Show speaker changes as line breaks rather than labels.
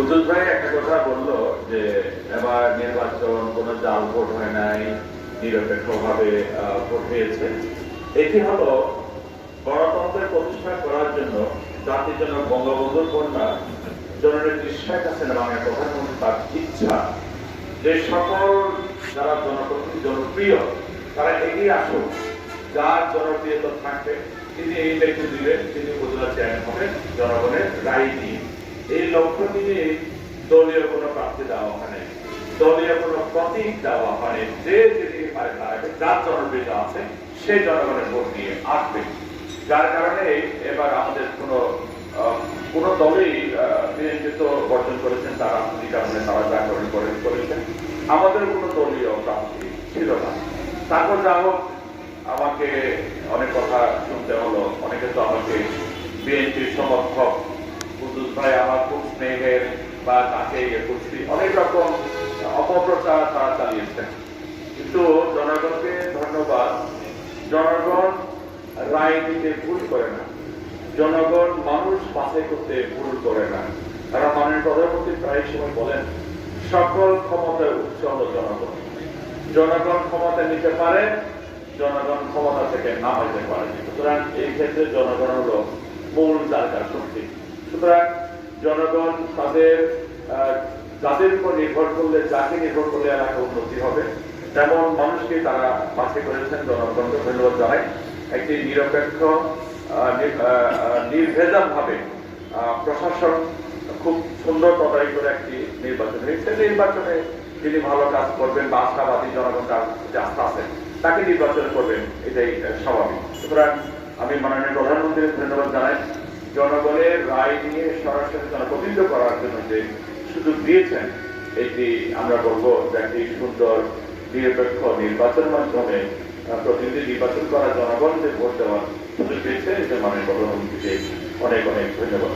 বুজুর্গ ভাই একটা কথা বলল যে, এবার নির্বাচন কোনো জাল ভোট হয় নাই নিরপেক্ষভাবে ভোট হয়েছে। এটি হলো গণতন্ত্রের প্রতিষ্ঠা করার জন্য জাতির জন্য বঙ্গবন্ধুর কন্যা জননেত্রী শেখ হাসিনা বাংলার প্রধানমন্ত্রী তার ইচ্ছা যে সকল যারা জনপ্রতিনিধি, জনপ্রিয়, তারা এগিয়ে আসুক। যার জনপ্রিয়তা থাকবে, তিনি এই ব্যক্তি দিবেন তিনি উপজেলা চেয়ারম্যান হবেন জনগণের রায় নিয়ে। এই লক্ষ্য নিয়ে দলীয় কোনো প্রার্থী দেওয়া হয় নাই। দলীয় কোনো প্রতীক দেওয়া হয় যে যেদিকে পারে দাঁড়াবে যার জনপ্রিয়তা আছে, সেই জনগণের ভোট নিয়ে আসবে। যার কারণে এবার আমাদের কোনো কোনো দলেই তো বর্জন করেছেন, তারা আপনি কারণে তারা যা করেন করেছেন। আমাদের কোনো দলীয় প্রার্থী ছিল না। তারপর যা হোক, আমাকে অনেক কথা শুনতে হলো। অনেকে তো আমাকে বিএনপির সমর্থক বা তাকে ইয়ে করছি। অনেক রকম অপপ্রচার তারা চালিয়েছেন। কিন্তু জনগণকে ধন্যবাদ। জনগণ রায় দিতে ভুল করে না। জনগণ মানুষ বাছাই করতে ভুল করে না। তারা মাননীয় প্রধানমন্ত্রী প্রায় সময় বলেন, সকল ক্ষমতার উৎস হল জনগণ। জনগণ ক্ষমতা নিতে পারে, জনগণ ক্ষমতা থেকে নামাইতে পারে। সুতরাং এই ক্ষেত্রে জনগণ হলো মূল চালকার শক্তি। সুতরাং জনগণ তাদের যাদের উপর নির্ভর করলে যাকে নির্ভর করলে এলাকা উন্নতি হবে। তেমন মানুষকে তারা বাছাই করেছেন জনগণকে ধন্যবাদ জানাই। একটি নিরপেক্ষ আহ, নি- আহ, আহ, নির্ভেজাল ভাবে প্রশাসন খুব সুন্দর তদারকি করে একটি নির্বাচন হয়েছে। নির্বাচনে তিনি ভালো কাজ করবেন বা আশাবাদী জনগণ তার যে আস্থা আছে তাকে নির্বাচন করবেন এটাই স্বাভাবিক। সুতরাং আমি মাননীয় প্রধানমন্ত্রীর ধন্যবাদ জানাই। জনগণের রায় নিয়ে সরাসরি জনপ্রতিনিধিত্ব করার জন্য যে সুযোগ দিয়েছেন, এটি আমরা বলব যে একটি সুন্দর, নিরপেক্ষ নির্বাচন মাধ্যমে প্রতিনিধি নির্বাচন করা জনগণ যে ভোট দেওয়ার সুযোগ পেয়েছে এটা মাননীয় প্রধানমন্ত্রীকে অনেক অনেক ধন্যবাদ।